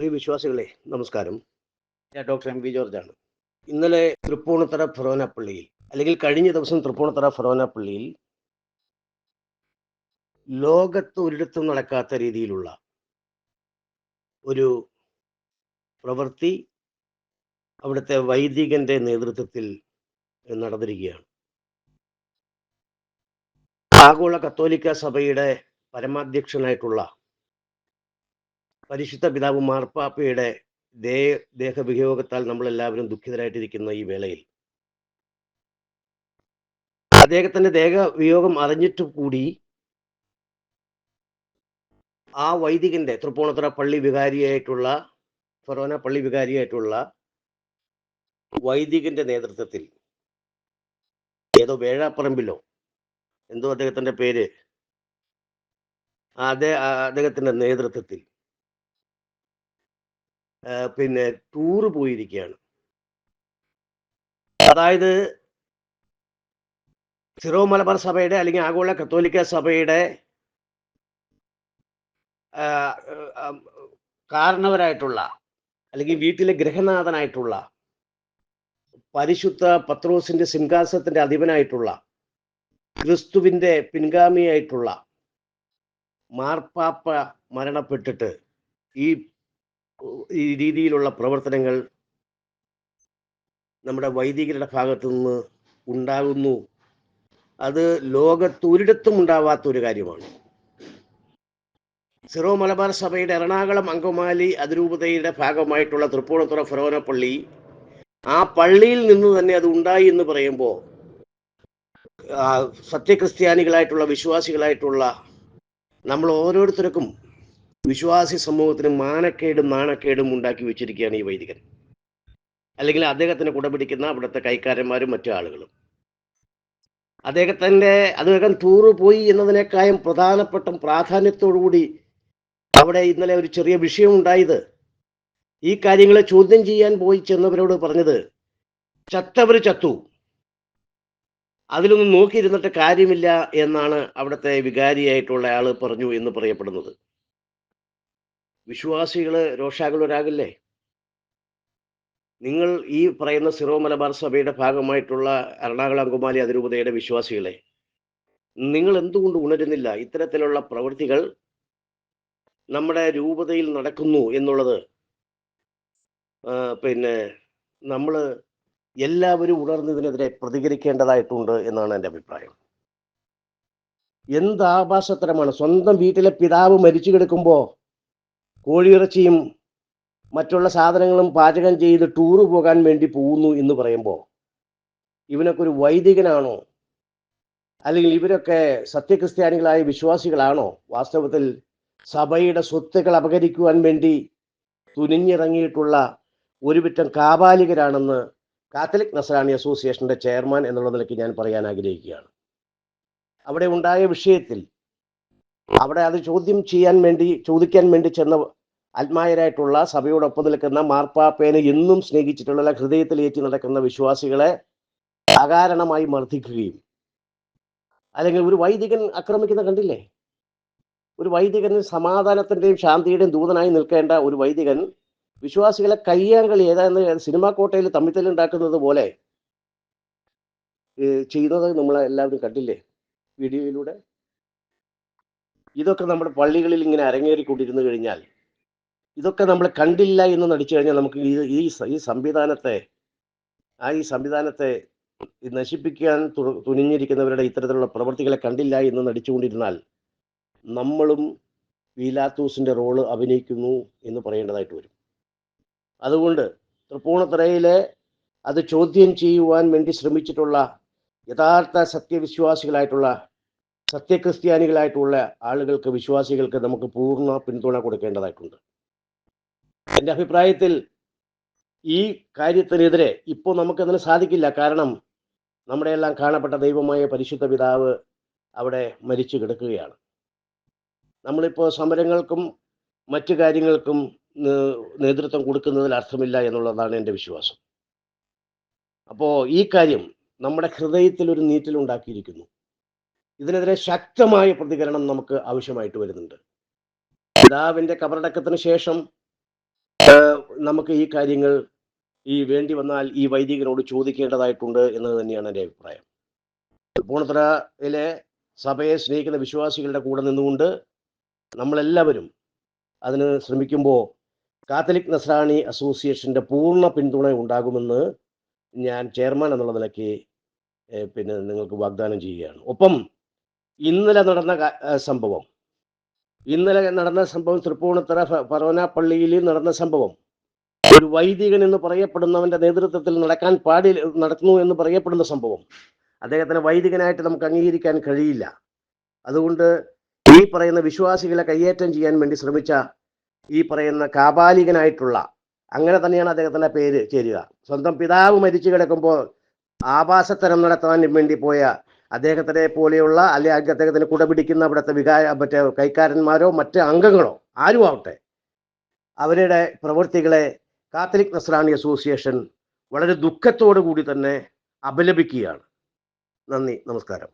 പ്രിയ വിശ്വാസികളെ നമസ്കാരം. ഞാൻ ഡോക്ടർ എം വി ജോർജാണ്. ഇന്നലെ തൃപ്പൂണിത്തറ ഫൊറോന പള്ളിയിൽ അല്ലെങ്കിൽ കഴിഞ്ഞ ദിവസം തൃപ്പൂണിത്തറ ഫൊറോന പള്ളിയിൽ ലോകത്ത് ഒരിടത്തും നടക്കാത്ത രീതിയിലുള്ള ഒരു പ്രവൃത്തി അവിടുത്തെ വൈദികന്റെ നേതൃത്വത്തിൽ നടന്നിരിക്കുകയാണ്. ആഗോള കത്തോലിക്ക സഭയുടെ പരമാധ്യക്ഷനായിട്ടുള്ള പരിശുദ്ധ പിതാവ് മാർപ്പാപ്പയുടെ ദേ ദേഹവിയോഗത്താൽ നമ്മളെല്ലാവരും ദുഃഖിതരായിട്ടിരിക്കുന്ന ഈ വേളയിൽ. അദ്ദേഹത്തിന്റെ ദേഹവിയോഗം അറിഞ്ഞിട്ട് കൂടി ആ വൈദികന്റെ തൃപ്പൂണിത്തുറ പള്ളി വികാരിയായിട്ടുള്ള ഫൊറോന പള്ളി വികാരിയായിട്ടുള്ള വൈദികന്റെ നേതൃത്വത്തിൽ ഏതോ വേഴാപ്പറമ്പിലോ എന്തോ അദ്ദേഹത്തിന്റെ പേര് അദ്ദേഹത്തിന്റെ നേതൃത്വത്തിൽ പിന്നെ ടൂറ് പോയിരിക്കുകയാണ് അതായത് സിറോ മലബാർ സഭയുടെ അല്ലെങ്കിൽ ആഗോള കത്തോലിക്ക സഭയുടെ കാരണവരായിട്ടുള്ള അല്ലെങ്കിൽ വീട്ടിലെ ഗൃഹനാഥനായിട്ടുള്ള പരിശുദ്ധ പത്രോസിന്റെ സിംഹാസനത്തിന്റെ അധിപനായിട്ടുള്ള ക്രിസ്തുവിന്റെ പിൻഗാമിയായിട്ടുള്ള മാർപ്പാപ്പ മരണപ്പെട്ടിട്ട് ഈ ഈ രീതിയിലുള്ള പ്രവർത്തനങ്ങൾ നമ്മുടെ വൈദികരുടെ ഭാഗത്തു നിന്ന് ഉണ്ടാകുന്നു. അത് ലോകത്തൊരിടത്തും ഉണ്ടാവാത്ത ഒരു കാര്യമാണ്. സിറോ മലബാർ സഭയുടെ എറണാകുളം അങ്കമാലി അതിരൂപതയുടെ ഭാഗമായിട്ടുള്ള തൃപ്പൂണിത്തുറ ഫെറോന പള്ളി ആ പള്ളിയിൽ നിന്ന് തന്നെ അത് ഉണ്ടായി എന്ന് പറയുമ്പോൾ സത്യക്രിസ്ത്യാനികളായിട്ടുള്ള വിശ്വാസികളായിട്ടുള്ള നമ്മൾ ഓരോരുത്തർക്കും വിശ്വാസി സമൂഹത്തിന് മാനക്കേടും നാണക്കേടും ഉണ്ടാക്കി വെച്ചിരിക്കുകയാണ് ഈ വൈദികൻ. അല്ലെങ്കിൽ അദ്ദേഹത്തിന് കുടപിടിക്കുന്ന അവിടുത്തെ കൈക്കാരന്മാരും മറ്റു ആളുകളും. അദ്ദേഹത്തിന്റെ അദ്ദേഹം ടൂറ് പോയി എന്നതിനേക്കാളും പ്രധാനപ്പെട്ട പ്രാധാന്യത്തോടുകൂടി അവിടെ ഇന്നലെ ഒരു ചെറിയ വിഷയം ഉണ്ടായത്. ഈ കാര്യങ്ങളെ ചോദ്യം ചെയ്യാൻ പോയി ചെന്നവരോട് പറഞ്ഞത് ചത്തവർ ചത്തു. അതിലൊന്നും നോക്കിയിരുന്നിട്ട് കാര്യമില്ല എന്നാണ് അവിടുത്തെ വികാരിയായിട്ടുള്ള ആൾ പറഞ്ഞു എന്ന് പറയപ്പെടുന്നത്. വിശ്വാസികൾ രോഷാകുലരാകില്ലേ? നിങ്ങൾ ഈ പറയുന്ന സിറോ മലബാർ സഭയുടെ ഭാഗമായിട്ടുള്ള എറണാകുളം അങ്കുമാലി അതിരൂപതയുടെ വിശ്വാസികളെ നിങ്ങൾ എന്തുകൊണ്ട് ഉണരുന്നില്ല? ഇത്തരത്തിലുള്ള പ്രവൃത്തികൾ നമ്മുടെ രൂപതയിൽ നടക്കുന്നു എന്നുള്ളത് പിന്നെ നമ്മൾ എല്ലാവരും ഉണർന്നതിനെതിരെ പ്രതികരിക്കേണ്ടതായിട്ടുണ്ട് എന്നാണ് എന്റെ അഭിപ്രായം. എന്ത് ആഭാസത്തരമാണ്? സ്വന്തം വീട്ടിലെ പിതാവ് മരിച്ചു കിടക്കുമ്പോൾ കോഴിയിറച്ചിയും മറ്റുള്ള സാധനങ്ങളും പാചകം ചെയ്ത് ടൂറ് പോകാൻ വേണ്ടി പോകുന്നു എന്ന് പറയുമ്പോൾ ഇവനൊക്കെ ഒരു വൈദികനാണോ? അല്ലെങ്കിൽ ഇവരൊക്കെ സത്യക്രിസ്ത്യാനികളായ വിശ്വാസികളാണോ? വാസ്തവത്തിൽ സഭയുടെ സ്വത്തുക്കൾ അപകരിക്കുവാൻ വേണ്ടി തുനിഞ്ഞിറങ്ങിയിട്ടുള്ള ഒരുവിറ്റം കാബാലികരാണെന്ന് കാത്തലിക് നസറാണി അസോസിയേഷന്റെ ചെയർമാൻ എന്നുള്ള നിലയ്ക്ക് ഞാൻ പറയാൻ ആഗ്രഹിക്കുകയാണ്. അവിടെ ഉണ്ടായ വിഷയത്തിൽ അവിടെ അത് ചോദ്യം ചെയ്യാൻ വേണ്ടി ചോദിക്കാൻ വേണ്ടി ചെന്ന ആത്മായരായിട്ടുള്ള സഭയോടൊപ്പം നിൽക്കുന്ന മാർപ്പാപ്പേനെ എന്നും സ്നേഹിച്ചിട്ടുള്ള ഹൃദയത്തിൽ ഏറ്റി നടക്കുന്ന വിശ്വാസികളെ അകാരണമായി മർദ്ദിക്കുകയും. അല്ലെങ്കിൽ ഒരു വൈദികൻ ആക്രമിക്കുന്ന കണ്ടില്ലേ? ഒരു വൈദികൻ സമാധാനത്തിന്റെയും ശാന്തിയുടെയും ദൂതനായി നിൽക്കേണ്ട ഒരു വൈദികൻ വിശ്വാസികളെ കയ്യാങ്കളി ഏതാണ്ട് സിനിമാ കോട്ടയിൽ തമ്മിത്തല്ലുണ്ടാക്കുന്നത് പോലെ ചെയ്യുന്നത് നമ്മളെല്ലാവരും കണ്ടില്ലേ? വീഡിയോയിലൂടെ? ഇതൊക്കെ നമ്മുടെ പള്ളികളിൽ ഇങ്ങനെ അരങ്ങേറിക്കൊണ്ടിരുന്നു കഴിഞ്ഞാൽ ഇതൊക്കെ നമ്മൾ കണ്ടില്ല എന്ന് നടിച്ചു കഴിഞ്ഞാൽ നമുക്ക് ഈ ഈ സംവിധാനത്തെ ആ ഈ സംവിധാനത്തെ നശിപ്പിക്കാൻ തുനിഞ്ഞിരിക്കുന്നവരുടെ ഇത്തരത്തിലുള്ള പ്രവൃത്തികളെ കണ്ടില്ല എന്ന് നടിച്ചുകൊണ്ടിരുന്നാൽ നമ്മളും പീലാത്തൂസിന്റെ റോൾ അഭിനയിക്കുന്നു എന്ന് പറയേണ്ടതായിട്ട് വരും. അതുകൊണ്ട് തൃപ്പൂണിത്തറയിലെ അത് ചോദ്യം ചെയ്യുവാൻ വേണ്ടി ശ്രമിച്ചിട്ടുള്ള യഥാർത്ഥ സത്യവിശ്വാസികളായിട്ടുള്ള സത്യക്രിസ്ത്യാനികളായിട്ടുള്ള ആളുകൾക്ക് വിശ്വാസികൾക്ക് നമുക്ക് പൂർണ പിന്തുണ കൊടുക്കേണ്ടതായിട്ടുണ്ട്. എന്റെ അഭിപ്രായത്തിൽ ഈ കാര്യത്തിനെതിരെ ഇപ്പോൾ നമുക്കതിന് സാധിക്കില്ല. കാരണം നമ്മുടെ എല്ലാം കാണപ്പെട്ട ദൈവമായ പരിശുദ്ധ പിതാവ് അവിടെ മരിച്ചു കിടക്കുകയാണ്. നമ്മളിപ്പോൾ സമരങ്ങൾക്കും മറ്റു കാര്യങ്ങൾക്കും നേതൃത്വം കൊടുക്കുന്നതിൽ അർത്ഥമില്ല എന്നുള്ളതാണ് എന്റെ വിശ്വാസം. അപ്പോൾ ഈ കാര്യം നമ്മുടെ ഹൃദയത്തിൽ ഒരു നീറ്റിലുണ്ടാക്കിയിരിക്കുന്നു. ഇതിനെതിരെ ശക്തമായ പ്രതികരണം നമുക്ക് ആവശ്യമായിട്ട് വരുന്നുണ്ട്. പിതാവിന്റെ കബറടക്കത്തിന് ശേഷം നമുക്ക് ഈ കാര്യങ്ങൾ ഈ വേണ്ടി വന്നാൽ ഈ വൈദികനോട് ചോദിക്കേണ്ടതായിട്ടുണ്ട് എന്നത് തന്നെയാണ് എന്റെ അഭിപ്രായം. പൂണത്തറയിലെ സഭയെ സ്നേഹിക്കുന്ന വിശ്വാസികളുടെ കൂടെ നിന്നുകൊണ്ട് നമ്മളെല്ലാവരും അതിന് ശ്രമിക്കുമ്പോൾ കാത്തലിക് നസ്രാണി അസോസിയേഷന്റെ പൂർണ പിന്തുണ ഉണ്ടാകുമെന്ന് ഞാൻ ചെയർമാൻ എന്നുള്ള നിലയ്ക്ക് പിന്നെ നിങ്ങൾക്ക് വാഗ്ദാനം ചെയ്യുകയാണ്. ഒപ്പം ഇന്നലെ നടന്ന സംഭവം. ഇന്നലെ നടന്ന സംഭവം തൃപ്പൂണിത്തറ ഫറോന പള്ളിയിൽ നടന്ന സംഭവം. ഒരു വൈദികൻ എന്ന് പറയപ്പെടുന്നവന്റെ നേതൃത്വത്തിൽ നടക്കാൻ പാടി നടക്കുന്നു എന്ന് പറയപ്പെടുന്ന സംഭവം. അദ്ദേഹത്തിന് വൈദികനായിട്ട് നമുക്ക് അംഗീകരിക്കാൻ കഴിയില്ല. അതുകൊണ്ട് ഈ പറയുന്ന വിശ്വാസികളെ കയ്യേറ്റം ചെയ്യാൻ വേണ്ടി ശ്രമിച്ച ഈ പറയുന്ന കാപാലികനായിട്ടുള്ള അങ്ങനെ തന്നെയാണ് അദ്ദേഹത്തിന്റെ പേര് ചേരുക. സ്വന്തം പിതാവ് മരിച്ചു കിടക്കുമ്പോൾ ആവാസത്തരം നടത്താൻ വേണ്ടി പോയ അദ്ദേഹത്തിനെ പോലെയുള്ള അല്ലെങ്കിൽ അദ്ദേഹത്തിന് കുട പിടിക്കുന്ന അവിടുത്തെ വികാര മറ്റേ കൈക്കാരന്മാരോ മറ്റ് അംഗങ്ങളോ ആരും ആവട്ടെ അവരുടെ പ്രവൃത്തികളെ കാത്തലിക് നസ്രാണി അസോസിയേഷൻ വളരെ ദുഃഖത്തോടു കൂടി തന്നെ അപലപിക്കുകയാണ്. നന്ദി നമസ്കാരം.